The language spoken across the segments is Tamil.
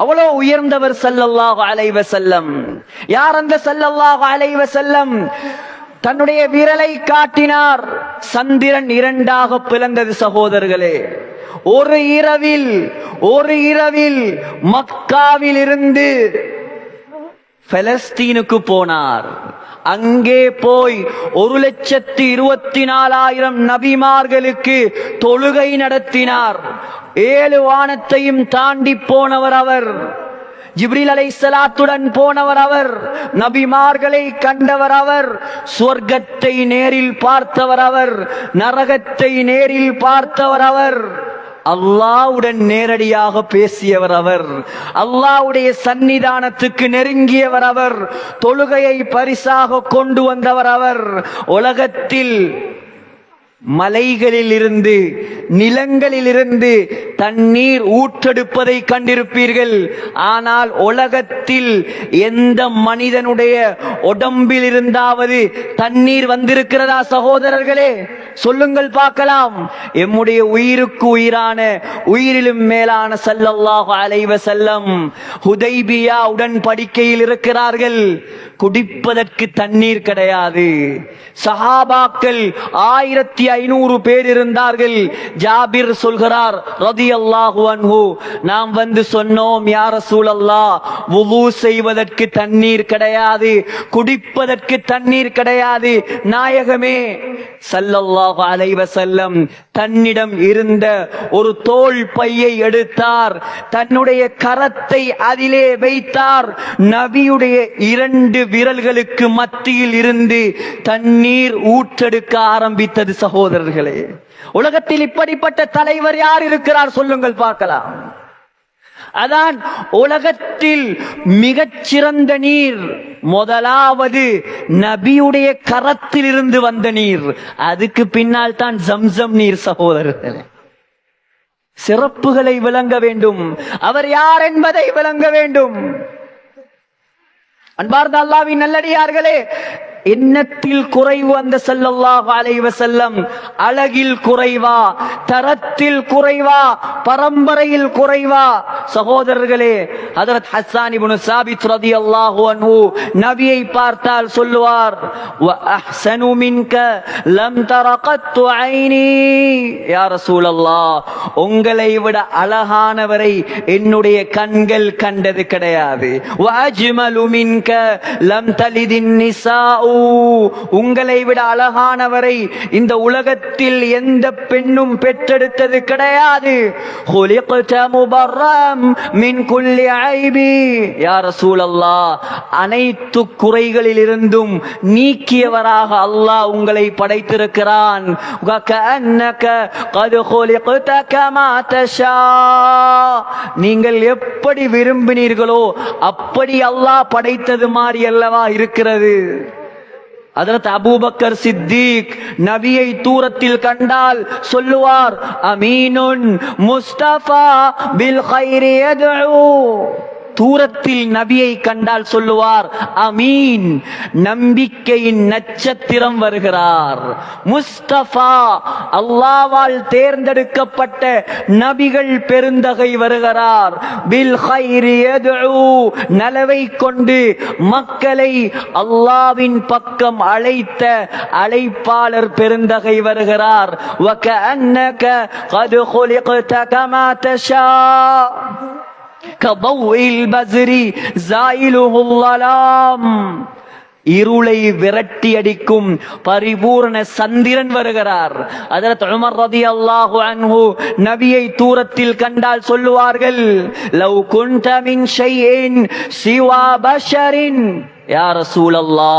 அவ்வளோ உயர்ந்தவர் சல்லல்லாஹு அலைவ செல்லம் யார் அந்த சல்லல்லாஹு அலைவ செல்லம் தன்னுடைய விரலை காட்டினார். சந்திரன் இரண்டாக பிளந்தது சகோதரர்களே. ஒரு இரவில் ஒரு இரவில் மக்காவில் இருந்து பலஸ்தீனுக்கு போனார். அங்கே போய் ஒரு லட்சத்தி இருபத்தி நாலாயிரம் நபிமார்களுக்கு தொழுகை நடத்தினார். ஏழு வானத்தையும் தாண்டி போனவர் அவர். ஜிப்ரில் அலை சலாத்துடன் போனவர் அவர். நபிமார்களை கண்டவர் அவர். சொர்க்கத்தை நேரில் பார்த்தவர் அவர். நரகத்தை நேரில் பார்த்தவர் அவர். அல்லாவுடன் நேரடியாக பேசியவர் அவர். அல்லாவுடைய சன்னிதானத்துக்கு நெருங்கியவர் அவர். தொழுகையை பரிசாக கொண்டு வந்தவர் அவர். உலகத்தில் மலைகளில் இருந்து நிலங்களில் இருந்து தண்ணீர் ஊற்றெடுப்பதை கண்டிருப்பீர்கள். ஆனால் உலகத்தில் எந்த மனிதனுடைய உடம்பில் இருந்தாவது தண்ணீர் வந்திருக்கிறதா சகோதரர்களே? சொல்லுங்கள் பார்க்கலாம். எம்முடைய உயிருக்கு உயிரான உயிரிலும் மேலான சல்லல்லாஹு அலைவ செல்லம் ஹுதைபியா உடன்படிக்கையில் இருக்கிறார்கள். குடிப்பதற்கு தண்ணீர் கிடையாது. சஹாபாக்கள் ஆயிரத்தி ஐநூறு பேர் இருந்தார்கள். ஜாபிர் சொல்கிறார் ரதி அல்லாஹு அன்ஹு நாம் வந்து சொன்னோம் யார சூழல்லா வுது செய்வதற்கு தண்ணீர் கிடையாது குடிப்பதற்கு தண்ணீர் கிடையாது. நாயகமே சல்லல்லாஹு அலைவ செல்லம் தன்னிடம் இருந்த ஒரு தோல் பையை எடுத்தார். தன்னுடைய கரத்தை அதிலே வைத்தார். நபியுடைய இரண்டு விரல்களுக்கு மத்தியில் இருந்து தண்ணீர் ஊற்றெடுக்க ஆரம்பித்தது சகோதரர்களே. உலகத்தில் இப்படிப்பட்ட தலைவர் யார் இருக்கிறார் சொல்லுங்கள் பார்க்கலாம். அதான் உலகத்தில் மிகச்சிறந்த நீர் முதலாவது நபியுடைய கரத்தில் இருந்து வந்த நீர். அதுக்கு பின்னால் தான் ஜம்சம் நீர் சகோதரர்களே. சிறப்புகளை விளங்க வேண்டும். அவர் யார் என்பதை விளங்க வேண்டும். அன்பார்ந்த அல்லாவின் நல்லடியார்களே எண்ணத்தில் குறைவு அந்த ஸல்லல்லாஹு அலைஹி வஸல்லம். அழகில் குறைவா தரத்தில் குறைவா பரம்பரையில் குறைவா. சகோதரர்களே ஹதரத் ஹஸ்ஸான் இப்னு சாபித் ரலியல்லாஹு அன்ஹு நபியை பார்த்தால் சொல்லுவார் வ அஹ்ஸனு மின்க லம் தரகத்து ஐனி. யா ரசூலல்லாஹ் உங்களை விட அழகானவரை என்னுடைய கண்கள் கண்டது கிடையாது. வ அஜ்மலு மின்க லம் தலிதின் நிசாஉ. உங்களை விட அழகானவரை இந்த உலகத்தில் எந்த பெண்ணும் பெற்றெடுத்தது கிடையாது. அனைத்து குறைகளிலிருந்தும் நீக்கியவராக அல்லாஹ் உங்களை படைத்திருக்கிறான். நீங்கள் எப்படி விரும்பினீர்களோ அப்படி அல்லாஹ் படைத்தது மாதிரி அல்லவா இருக்கிறது. அதற்கு அபூபக்கர் சித்திக் நபியை தூரத்தில் கண்டால் சொல்லுவார் அமீனுன் முஸ்தபா பில் ஹைரி யதுஉ தூரத்தில் நபியை கண்டால் சொல்லுவார் அமீன் நம்பிக்கையின் நட்சத்திரம் வருகிறார் முஸ்தபா அல்லாவால் தேர்ந்தெடுக்கப்பட்ட நபிகள் பெருந்தகை வருகிறார் பில் கைரி யதுஉ நலவை கொண்டு மக்களை அல்லாவின் பக்கம் அழைத்த அழைப்பாளர் பெருந்தகை வருகிறார் وَكَأَنَّكَ قَدْ خُلِقْتَ كَمَا تَشَاءُ كضوء البزر زائله الظلام. இருளை விரட்டி அடிக்கும் பரிபூர்ண சந்திரன் வருகிறார். அதற்கு உமர் ரதி அல்லாஹு அன்ஹு நபியை தூரத்தில் கண்டால் சொல்லுவார்கள் லவ் குந்த மின் சிவா பஷரின். யார சூழல்லா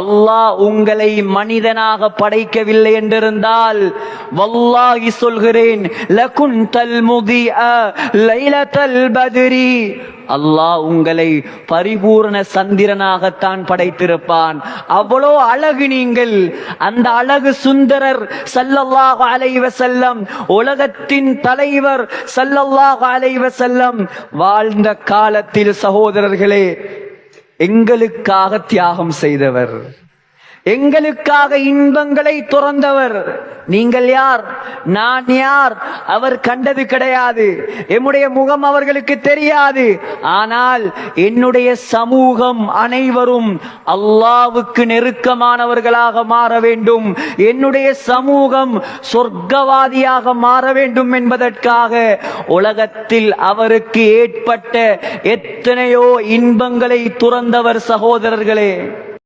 அல்லாஹ் உங்களை மனிதனாக படைக்கவில்லை என்றிருந்தால் வல்லாஹி சொல்கிறேன் லகுன் லகுந்தல் முதிஅ லைலத்தல் பத்ரி. அல்லாஹ் உங்களை பரிபூர்ண சந்திரனாகத்தான் படைத்திருப்பான். அவ்வளோ அழகு நீங்கள். அந்த அழகு சுந்தரர் சல்லல்லாஹ் அலைவ செல்லம் உலகத்தின் தலைவர் சல்லல்லாஹ் அலைவ செல்லம் வாழ்ந்த காலத்தில் சகோதரர்களே எங்களுக்காக தியாகம் செய்தவர். எங்களுக்காக இன்பங்களை துறந்தவர். நீங்கள் யார்? நான் யார்? அவர் கண்டது கிடையாது. என்னுடைய முகம் அவர்களுக்கு தெரியாது. ஆனால் என்னுடைய சமூகம் அனைவரும் அல்லாவுக்கு நெருக்கமானவர்களாக மாற வேண்டும். என்னுடைய சமூகம் சொர்க்கவாதியாக மாற வேண்டும் என்பதற்காக உலகத்தில் அவருக்கு ஏற்பட்ட எத்தனையோ இன்பங்களை துறந்தவர் சகோதரர்களே.